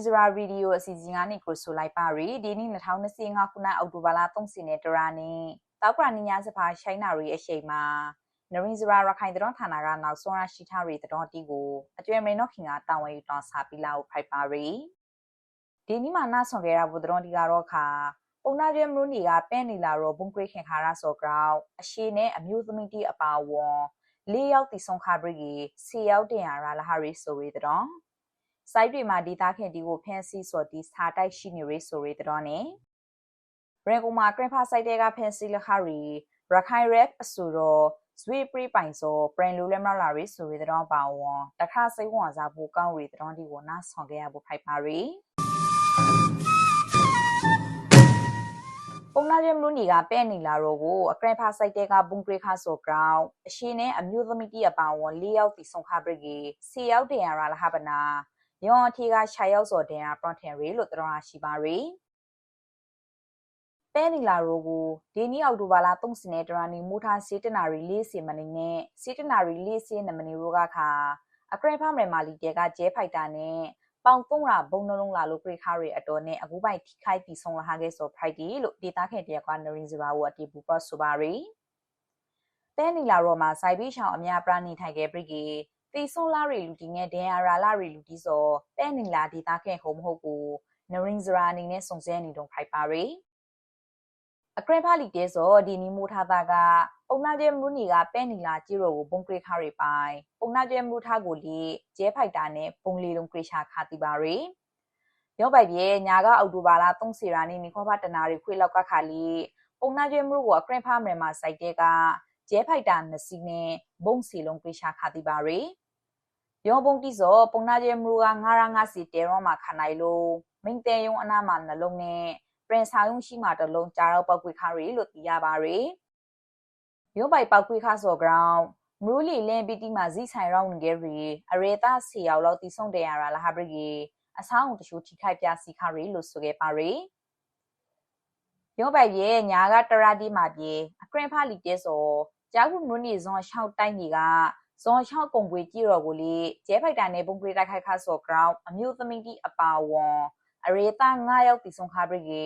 ရီဇရာဗီဒီယိုအစီအစဉ်ကနေကိုဆိုလိုက်ပါရီဒီနေ့2025ခုနှစ်အောက်တိုဘာလ30ရက်တရာနေ့တောက်ကရနီညာစပါရှိုင်းနာရီအရှိန်မှာနရီဇရာရခိုင်တတော်ဌာနကနောက်ဆုံးရရှိထားရီတတော်တီကိုအကျွဲမင်းတို့ခင်ကတာဝန်ယူတော်စာပီလာကိုဖိုက်ပါရီဒီနေ့မှနာဆောင်ခဲ့ရဘူးတတော်တီကတော့ခါပုံနာကျွဲမလို့နေကပဲနေလာတော့ဘုံကရိခင်ခါရဆော့ဂရောင်းအရှိနဲ့အမျိုးသမီးတီအပါဝွန်လေးယောက်တီဆုံးခါဘရီကြီးစီယောက်တင်ရလာဟာရီဆိုရီတ တော်စိုက်တွေမှာဒေတာခင်တီကိုဖန်စီဆိုဒီစာတိုက်ရှိနေရဆိုရီတတော်နဲ့ရန်ကုန်မှာကရဖာစိုက်တဲ့ကဖန်စီလခရီရခိုင်ရက်အဆူတော့ဇွေပရိပိုင်ဆိုပရင်လူလဲမလာရီဆိုရီတတော်ပါဝွန်တခါစိတ်ဝင်စားဖို့ကောင်းရီတတော်ဒီကိုနားဆောင်ခဲ့ရဖို့ဖိုက်ပါရီပုံနာရဲမလို့နေကပဲ့နေလာတော့ကိုအကရဖာစိုက်တဲ့ကဘုံပရိခါဆိုဂရောင်းအရှင်နဲ့အမျိုးသမီးတီအပါဝွန်၄ယောက်တီဆုံခပရိကြီး၄ယောက်တင်ရလာဟပနာ ယောအထီကရှာရောက်စော်တင်ရာပရော့ထင်ရီလို့တော်ရရှိပါရီပဲနီလာရိုကိုဒီနေ့အောက်တိုဘာလ30ရက်တရနီမူထားစေတနာရီ40မိနစ်နဲ့စေတနာရီ40မိနစ်ရိုကခါအကရဖမရမာလီတဲကကျဲဖိုက်တာနဲ့ပေါင်သုံးရာဘုံနှလုံးလာလို့ပြခါရီအတော်နဲ့အခုပိုက်ထိခိုက်ပြီးဆုံးလာခဲ့ဆို Friday လို့ဒေတာခဲ့တရကနရင်စဘာဝအတီပူပတ်ဆိုပါရီပဲနီလာရိုမှာစိုက်ပြီးရှောင်းအများပြနေထိုင်ခဲ့ပြီ ကြီးတီဆွန်လာရီလူတီနဲ့ဒန်ယာရာလာရီလူတီဆိုပဲနီလာဒေတာခဲ့ဟုံမဟုတ်ကိုနရင်စရာအနေနဲ့စုံစဲနေတော့ဖိုက်ပါရီအကရဖာလီတဲဆိုဒီနီမိုထားတာကပုံနာကျဲမလူနီကပဲနီလာကြီးရောကိုဘုံကရခါရီပိုင်ပုံနာကျဲမလူထားကိုလေကျဲဖိုက်တာနဲ့ပုံလီလုံးကရရှာခါတီပါရီရောပိုက်ပြေညာကအောက်တိုဘာလ30ရာနေ့မိခေါ်ဖတနာရီခွေလောက်ကခါလီပုံနာကျဲမလူကိုအကရဖာမရမှာစိုက်တဲ့က ကျဲဖိုက်တာနစီနဲ့ဘုံစီလုံးကရရှာခါတီပါရီယောဘုံတိစောပုံနာကျဲမလူကငါရငါစီတဲရောမှာခနိုင်လို့မိန်တဲယုံအနာမှာနှလုံးနဲ့ပရင်စာယုံရှိမှတလုံးကြားတော့ပောက်ကွေခါရီလို့သိရပါရီရုံးပိုက်ပောက်ကွေခါစော် ground မရူလီလင်းပီတီမှာဇီဆိုင်ရောင်းငယ်ရီအရေတာစီယောက်လောက်တီဆုံးတယ်ရတာလာဟာဘရီအဆောင်တချို့ထိခိုက်ပြစီခါရီလို့ဆိုခဲ့ပါရီရုံးပိုက်ရဲ့ညာကတရာတီမှာပြေအကရင်ဖာလီတဲစော ကြားခုမရူနီဇွန်ရှောက်တိုင်းကြီးကဇွန်ရှောက်ကုံပွေကြည့်တော့ကိုလေကျဲဖိုက်တာနဲ့ပုံပွေတိုက်ခိုက်ခါစော် ground အမျိုးသမီးတီအပါဝွန်အရေတာ9ယောက်တီဆုံးခါပရိကေ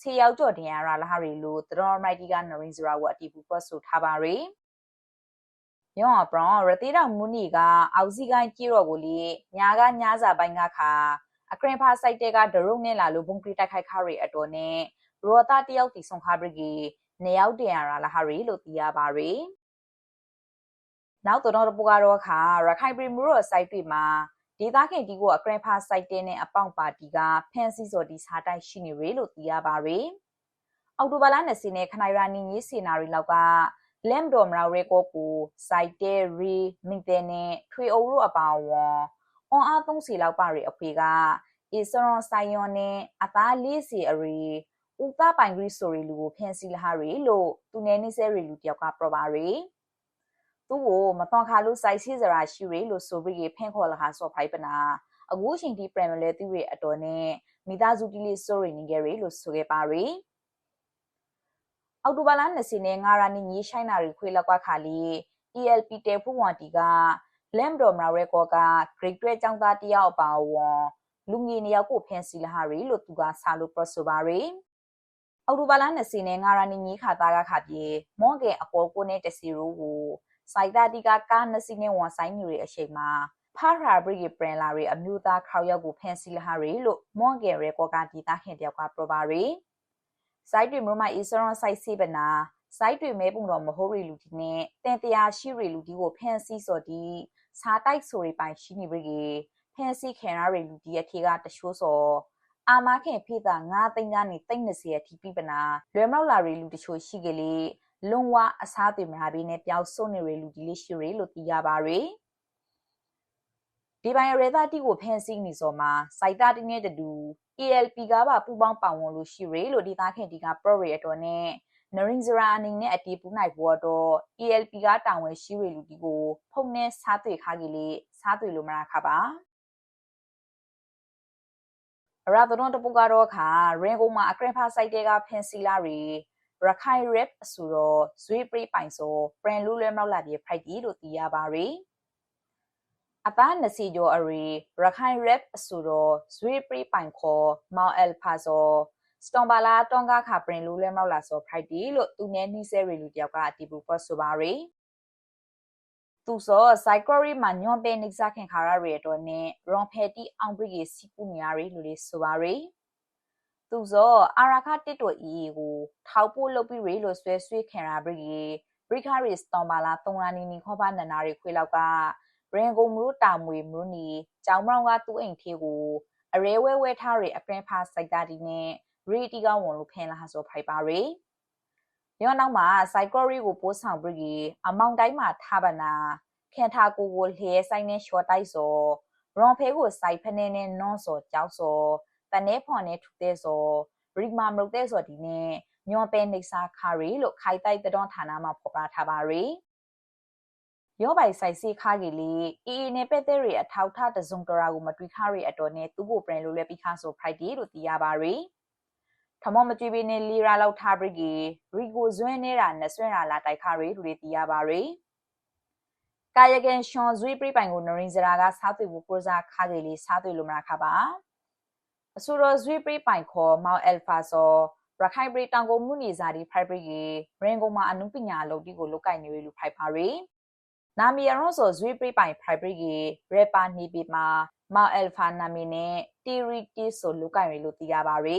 ဆေယောက်ကြော်တင်ရလာလာရီလို့တတော်မိုက်တီကနရင်ဇရာဝအတီပူပတ်ဆိုထားပါရီယောအပရောရတိတော်မူနီကအောက်စီကိုင်းကြည့်တော့ကိုလေညာကညာစာပိုင်းကခါအကရင်ဖာစိုက်တဲ့ကဒရုံနဲ့လာလို့ဘုံကရီတိုက်ခိုက်ခါရီအတော်နဲ့ရောတာတယောက်တီဆုံးခါပရိကေ နေရောက်တင်ရလာလာရီလို့သိရပါရီနောက်တော့တပူကတော့ခါရခိုင်ပရီမူရောစိုက်တွေမှာဒေသခင်ဒီကိုအကရင်ဖာစိုက်တင်းနဲ့အပေါင်ပါတီကဖန်စီစော်ဒီစားတိုက်ရှိနေရလို့သိရပါရယ်အောက်တိုဘာလ20နဲ့ခနိုင်ရာနီကြီးစီနာရီလောက်ကလမ်ဒိုမရာရေကိုကိုစိုက်တဲရီမင်တဲနဲ့ထွေအုပ်တို့အပါဝွန်အွန်အား30လောက်ပါရီအဖေကအီစရွန်ဆိုင်ယွန်နဲ့အသားလေးစီအရီ ဥပပိုင်ဂရီဆိုရီလူကိုဖန်စီလာရီလို့သူနေနေဆဲရီလူတယောက်ကပြောပါရီသူ့ကိုမတော်ခါလို့စိုက်စီစရာရှိရလို့ဆိုပြီးဖင့်ခေါ်လာဟာဆော့ဖိုက်ပနာအခုချိန်ဒီပရမလဲသူ့ရဲ့အတော်နဲ့မိသားစုတီလေးဆိုရနေကြရလို့ဆိုခဲ့ပါရီအောက်တိုဘာလ20နဲ့ငါရာနီညီရှိုင်းနာရီခွေလောက်ကွာခါလီ ELP တဲဖူဝါတီကလမ်ဒိုမရာရဲကောက Great တွဲចောင်းသားတယောက်ပါဝွန်လူငီနေရောက်ကိုဖန်စီလာဟာရီလို့သူကစာလို့ pro ဆိုပါရီ အောက်တိုဘာလ20နဲ့ငါရာနီညီခါသားကခါပြေမော့ကေအပေါ်ကိုနဲ့တစီရိုးကိုစိုက်တာတီကကားနှစ်စီးနဲ့ဝန်ဆိုင်နေရအချိန်မှာဖာရာဘရီပရင်လာရီအမျိုးသားခေါရောက်ကိုဖန်စီလာရီလို့မွန်ဂယ်ရဲကောကဒီတာခင်တယောက်ကပြောပါရီစိုက်တွေမမအီစရွန်စိုက်စီပနာစိုက်တွေမဲပုံတော်မဟုတ်ရီလူဒီနဲ့တန်တရားရှိရီလူဒီကိုဖန်စီစော်ဒီစားတိုက်ဆိုရီပိုင်ရှိနေပြီဖန်စီခင်ရာရီလူဒီအထေကတချိုးစော် အာမခင်ဖေးတာ9သိန်းကနေ30အထိပြပနာလွယ်မောက်လာရီလူတချို့ရှိကလေးလွန်ဝအစားတွေများပြီးနဲ့ပျောက်ဆုံးနေရလူဒီလေးရှိရလို့သိရပါရယ်ဒီပိုင်းရဲသားတီကိုဖန်ဆီးနေစော်မှာစိုက်သားတင်းနဲ့တူ ELP ကပါပူပေါင်းပါဝင်လို့ရှိရလို့ဒီသားခင်ဒီက pro ရတော်နဲ့နရင်ဇရာအနေနဲ့အတီးပူနိုင်ဖို့တော့ ELP ကတာဝန်ရှိရလူဒီကိုဖုန်နဲ့စားတွေ့ခါကြီးလေးစားတွေ့လို့မရခပါ ရာသဒွန်တပုကတော့ခါရင်ကုန်မှာအကရဖာစိုက်တဲ့ကဖန်စီလာရီရခိုင် rap အဆိုတော့ဇွေးပရိပိုင်ဆိုပရန်လူလဲမောက်လာပြေဖိုက်တီလို့သိရပါရီအသားနစီကျော်အရီရခိုင်ရက်အဆူတော်ဇွေပရိပိုင်ခေါ်မောင်အယ်ဖာဇောစတွန်ဘာလာတွန်ကားခါပရင်လူလဲမောက်လာစောဖရိုက်တီလို့သူနဲ့နှီးဆဲရီလူတယောက်ကအတီဘူပတ်ဆိုပါရီ သူစောစိုက်ကောရီမှာညွန်ပဲနိစားခင်ခါရရီတော့နဲ့ရွန်ဖက်တီအောင်ပရီစီပူနီယာရီလူလေးဆိုပါရီသူစောအာရာခတစ်တော်အီကိုထောက်ဖို့လုပ်ပြီးရီလို့ဆွဲဆွေးခင်ရာပရီဘရိခရီစတွန်ဘာလာတုံရာနီနီခေါ်ပါနနာရီခွေလောက်ကရင်ကုန်မလို့တာမွေမလို့နီကြောင်မောင်ကသူ့အိမ်သေးကိုအရဲဝဲဝဲထားရီအပရင်ဖာစိုက်တာဒီနဲ့ရီတီကဝန်လို့ဖင်လာဆိုဖိုက်ပါရီ ရောနောက်မှာစိုက်ကောရီကိုပိုးဆောင်ပြီးအမောင်တိုင်းမှာထားပါနာခင်ထာကိုကိုလျဲဆိုင်နဲ့ရှော့တိုက်စောရွန်ဖဲကိုစိုက်ဖနေနဲ့နွန်စောကြောက်စောတနေဖွန်နဲ့ထူတဲ့စောရီမာမရုတ်တဲ့စောဒီနဲ့ညောပဲနေစာခါရီလို့ခိုင်တိုက်တဲ့ဌာနမှာဖော်ပြထားပါရီရောပိုင်ဆိုင်စီခါကြီးလီအီအီနဲ့ပဲ့တဲ့ရီအထောက်ထတစုံတရာကိုမတွေ့ခါရီအတော်နဲ့သူ့ကိုပရင်လို့လဲပြီးခါဆိုဖရိုက်ဒီလို့သိရပါရီ ထမမကြည့်ပေးနေလီရာလောက်ထားပြီးကြီးရီကိုဇွဲနေတာနဲ့ဆွဲတာလာတိုက်ခါရီလူတွေသိရပါရီကာယကန်ရှွန်ဇွေးပြပိုင်ကိုနရင်စရာကစားသွေဖို့ကိုစားခါကြီးလေးစားသွေလို့မလားခါပါအဆိုတော်ဇွေးပြပိုင်ခေါ်မောင်အယ်ဖာဆိုရခိုင်ပြည်တောင်ကုန်မှုနေစာဒီဖိုက်ပရီကြီးရင်ကုန်မှာအနုပညာလုပ်ဒီကိုလုတ်ကင်နေရလူဖိုက်ပါရီနာမီယရွန်ဆိုဇွေးပြပိုင်ဖိုက်ပရီကြီးရပါနေပြီမှာမောင်အယ်ဖာနာမီနဲ့တီရီတီဆိုလုတ်ကင်ရလို့သိရပါရီ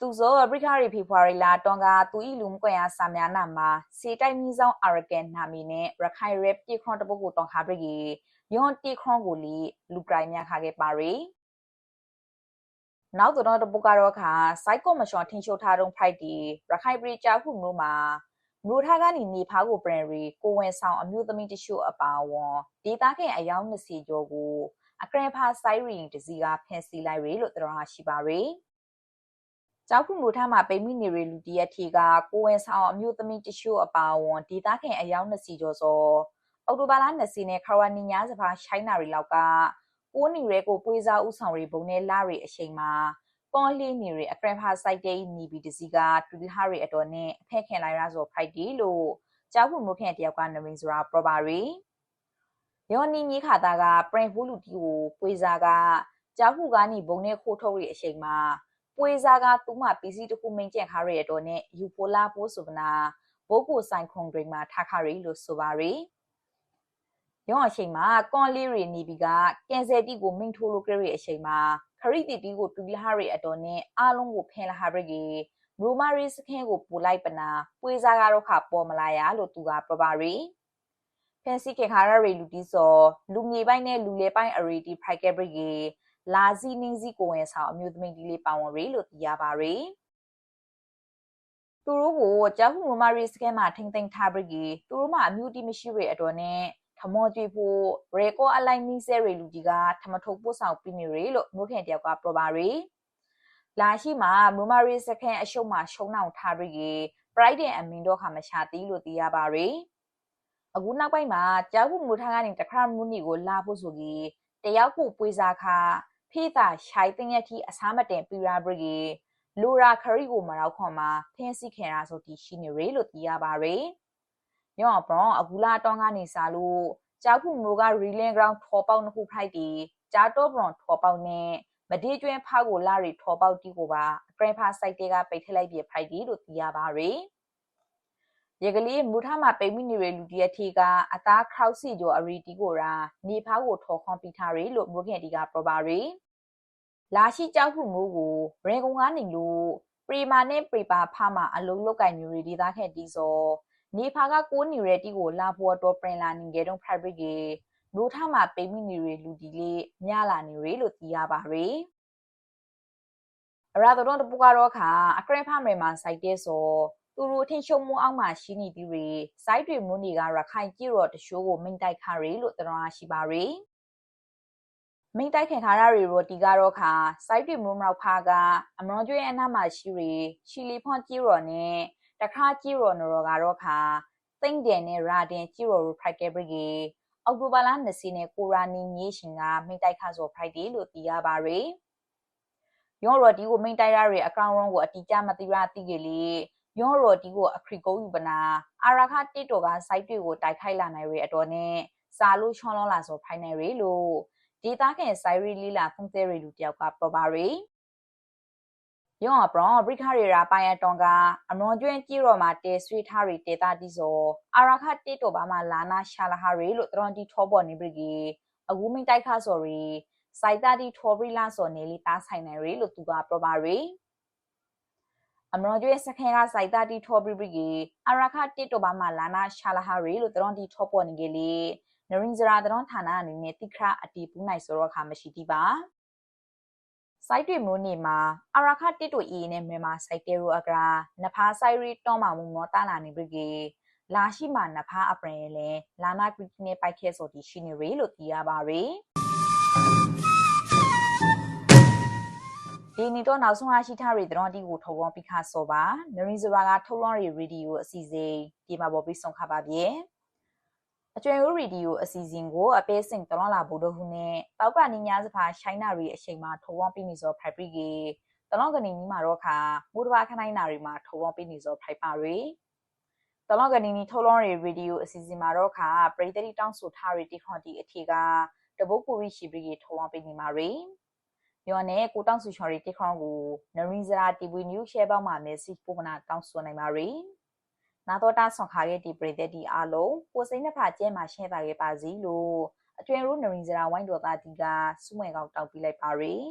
သူဇောပရိခရီဖေဖော်ဝါရီလာတွန်ကသူဤလူမကွန်ရစာများနာမှာစေတိုက်မီဆောင်အာရကန်နာမီနဲ့ရခိုင်ရက်ပြေခွန်တပုတ်ကိုတွန်ခါပရိယွန်တီခွန်ကိုလီလူပရိုင်မြခါခဲ့ပါရီနောက်တော့တပုတ်ကတော့ခါစိုက်ကောမရှော်ထင်းရှိုးထားတုံးဖိုက်တီရခိုင်ပရိကြာခုမျိုးမှာမူထားကနေနေဖားကိုပရင်ရီကိုဝင်ဆောင်အမျိုးသမီးတချို့အပါဝွန်ဒေတာခင်အယောင်20ကျော်ကိုအကရဖာစိုက်ရီတစီကဖန်စီလိုက်ရီလို့တော်ရှိပါရီ ကျောက်ခုမူထားမှာပိမိနေရလူတရက်ထီကကိုဝင်ဆောင်အမျိုးသမီးတချို့အပါအဝင်ဒေသခံအယောက်20ကျော်စောအော်တိုဘာလ20နဲ့ခရဝနီညာစပါရှိုင်းနာရီလောက်ကကိုနေရဲကိုပွေးစားဥဆောင်ရီဘုံနဲ့လာရီအချိန်မှာပေါ်လီနေရီအကရဖာစိုက်တဲ့နီဘီတစီကတူဒီဟာရီအတော်နဲ့အဖက်ခင်လိုက်ရဆိုဖိုက်တီလို့ကျောက်ခုမူခင်တယောက်ကနမင်းဆိုတာပရပါရီယောနီကြီးခါတာကပရင်ဖူးလူတီကိုပွေးစားကကျောက်ခုကနေဘုံနဲ့ခိုးထုတ်ရီအချိန်မှာ ပွေစားကသူ့မှာပစ္စည်းတစ်ခုမင်းကျန်ခါရရတော့နဲ့ယူဖိုလာပိုးဆိုပနာဘိုးကိုဆိုင်ခုံဒရိမှာထားခါရီလို့ဆိုပါရီရောအချိန်မှာကွန်လေးရီနေပြီးကကင်ဆယ်တီကိုမင်းထိုးလို့ကြရအချိန်မှာခရီတီတီကိုတူလဟာရီအတော်နဲ့အားလုံးကိုဖင်လာဟာဘရီဘရူမာရီစခင်းကိုပူလိုက်ပနာပွေစားကတော့ခါပေါ်မလာရလို့သူကပပါရီဖန်စီခေခါရရီလူတီစောလူမြေပိုင်းနဲ့လူလေပိုင်းအရီတီဖိုက်ကဘရီ လာစီနင်းစီကိုဝင်ဆောင်အမျိုးသမီးဒီလေးပါဝင်ရီလို့သိရပါရီသူတို့ကိုကြောက်မှုမရီစကန်မှာထိမ့်သိမ့်ထားပြီးသူတို့မှအမျိုးတီမရှိရအတော်နဲ့ထမောကြည့်ဖို့ရေကောအလိုက်နီးဆဲရီလူကြီးကထမထုတ်ပို့ဆောင်ပြီးနေရီလို့မိုးခင်တယောက်ကပြောပါရီလာရှိမှာမူမာရီစကန်အရှုံးမှာရှုံးအောင်ထားပြီး pride အမင်းတော့ခါမရှာတီးလို့သိရပါရီအခုနောက်ပိုင်းမှာကြောက်မှုမူထားကနေတခါမူနီကိုလာဖို့ဆိုပြီးတယောက်ကိုပွေစားခါ ဖေးတာရှိုင်တင်ရတီအစားမတင်ပြရာဘရီလိုရာခရီကိုမရောက်ခွန်မှာဖင်းစီခင်ရာဆိုတီရှိနေရလို့သိရပါရယ်။ရောဘရောအကူလာတောင်းကနေစားလို့ကြောက်ခုမျိုးက reeling ground ထောပေါက်နှစ်ခုဖိုက်တီကြားတော့ဘရောထောပေါက်နဲ့မဒီကျွင်းဖားကိုလာရီထောပေါက်တီကိုပါဂရန်ဖာစိုက်တဲကပိတ်ထလိုက်ပြဖိုက်တီလို့သိရပါရယ်။ ရေကလေးမူထားမှာပိတ်မိနေရလူတရက်ထီကအသားခေါက်စီကျော်အရီတီကိုရာနေဖားကိုထော်ခွန်ပြီးထားရလို့မိုးခင်တီကပြောပါရယ်။လာရှိကြောက်ခုမျိုးကိုရေကုံကနေလို့ပရီမာနဲ့ပရီပါဖာမှာအလုံးလောက်ကင်မျိုးတွေဒေသခဲ့တီးစောနေဖာကကိုးနေရတီကိုလာဖို့တော့ပရင်လာနေကြတော့ fabric ကေနိုးထမှာပိမိနေရလူဒီလေးညလာနေရလို့သိရပါရယ်အရာတော်တပူကတော့ခါအကရဖာမေမှာစိုက်တဲ့စော သူတို့ထင်ရှုံမှုအောက်မှာရှိနေပြီးရီစိုက်တွေမွန်းတွေကရခိုင်ကြည့်တော့တရှိုးကိုမိန်တိုက်ခါရီလို့တရားရှိပါရယ်မိတ်တိုက်ခင်ခါရရီရိုတီကတော့ခါစိုက်တွေမူမောက်ဖာကအမွန်ကျွေးအနာမှာရှိရီရှီလီဖွန်ကြီးရော်နဲ့တခါကြီးရော်နော်ကတော့ခါသိမ့်တယ်နဲ့ရာတင်ကြီးရော်ရိုဖိုက်ကဲဘရီအောက်တိုဘာလ20နဲ့ကိုရာနီမြေရှင်ကမိတ်တိုက်ခါဆိုဖိုက်တီလို့သိရပါရယ်ယော်ရော်ဒီကိုမိတ်တိုက်ရရီအကောင့်ရုံးကိုအတီးကြမသိရသိကြလေ ယော်ရော်ဒီကိုအခရီကိုယူပနာအာရာခတစ်တော်ကစိုက်တွေကိုတိုက်ခိုက်လာနိုင်ရအတော်နဲ့စာလို့ချွန်လောလာဆိုဖိုင်နယ်ရီလို့ဒေတာခင်ဆိုင်ရီလီလာဖုန်သေးရီလူတယောက်ကပြောပါရီယောအပရောဘရိခရီရာပိုင်ယတွန်ကအမွန်ကျွင်းကြီးရော်မှာတေဆွေထားရီတေတာတီဆိုအာရာခတေတိုဘာမှာလာနာရှာလာဟာရီလို့တရွန်တီထောပေါ်နေပြီကြီးအဝူမင်းတိုက်ခါဆိုရီစိုက်တာတီထောဘရီလာဆိုနေလီတာဆိုင်နေရီလို့သူကပြောပါရီ အမရောကျွေးစခဲကစိုက်တာတီထောဘရီဘရီကြီးအာရာခတေတိုဘာမှာလာနာရှာလာဟာရီလို့တရွန်တီထောပေါ်နေကလေးနရင်ဇရာတရွန်ဌာနအနေနဲ့တိခရအတီပူးနိုင်ဆိုတော့ခါမရှိတိပါစိုက်တွေမျိုးနေမှာအရာခတစ်တို့အီနဲ့မြန်မာစိုက်တေရိုအကရာနဖာဆိုင်ရီတော့မှာမူမောတာလာနေပြီကေလာရှိမှာနဖာအပရင်လဲလာနာကရစ်နဲ့ပိုက်ခဲဆိုတီရှိနေရီလို့သိရပါရီ ဒီနီတော့နောက်ဆုံးအရှိထားရီတတော်တီကိုထုတ်ဝေါ်ပြီးခါစောပါနရီဇရာကထုတ်လွှင့်ရီရေဒီယိုအစီအစဉ်ဒီမှာပေါ်ပြီးဆုံးခပါပြေအကျွမ်းရိုးရီဒီယိုအစီအစဉ်ကိုအပေးစင်တလွန်လာဘူးတို့ဟုနဲ့တောက်ကနီညာစဖာရှိုင်းနာရီအချိန်မှာထိုးဝေါပြီးနေစောဖိုက်ပရီကေတလွန်ကနေနီမှာတော့ခါမူတဘာခနိုင်နာရီမှာထိုးဝေါပြီးနေစောဖိုက်ပါရီတလွန်ကနေနီထိုးလွန်ရီရေဒီယိုအစီအစဉ်မှာတော့ခါပရိသတိတောင်းဆိုထားရီတီခွန်တီအထီကတဘုတ်ကူရီရှိပရီထိုးဝေါပြီးနေမှာရီ ယောနဲ့ကိုတောင်းဆူချော်ရီတိခွန်ကိုနရီဇရာတီဗီနျူးရှဲပေါင်းမှာမဲဆီပိုမနာတောင်းဆိုနိုင်ပါရီနာတော်တာဆောင်ခါရဲ့ဒီပရိသတ်ဒီအားလုံးကိုစိမ့်နှစ်ဖာကျဲမှာရှင်းတာခဲ့ပါစီလို့အကျွင်ရူနရင်စရာဝိုင်းတော်သားဒီကစုမွေကောက်တောက်ပြလိုက်ပါရယ်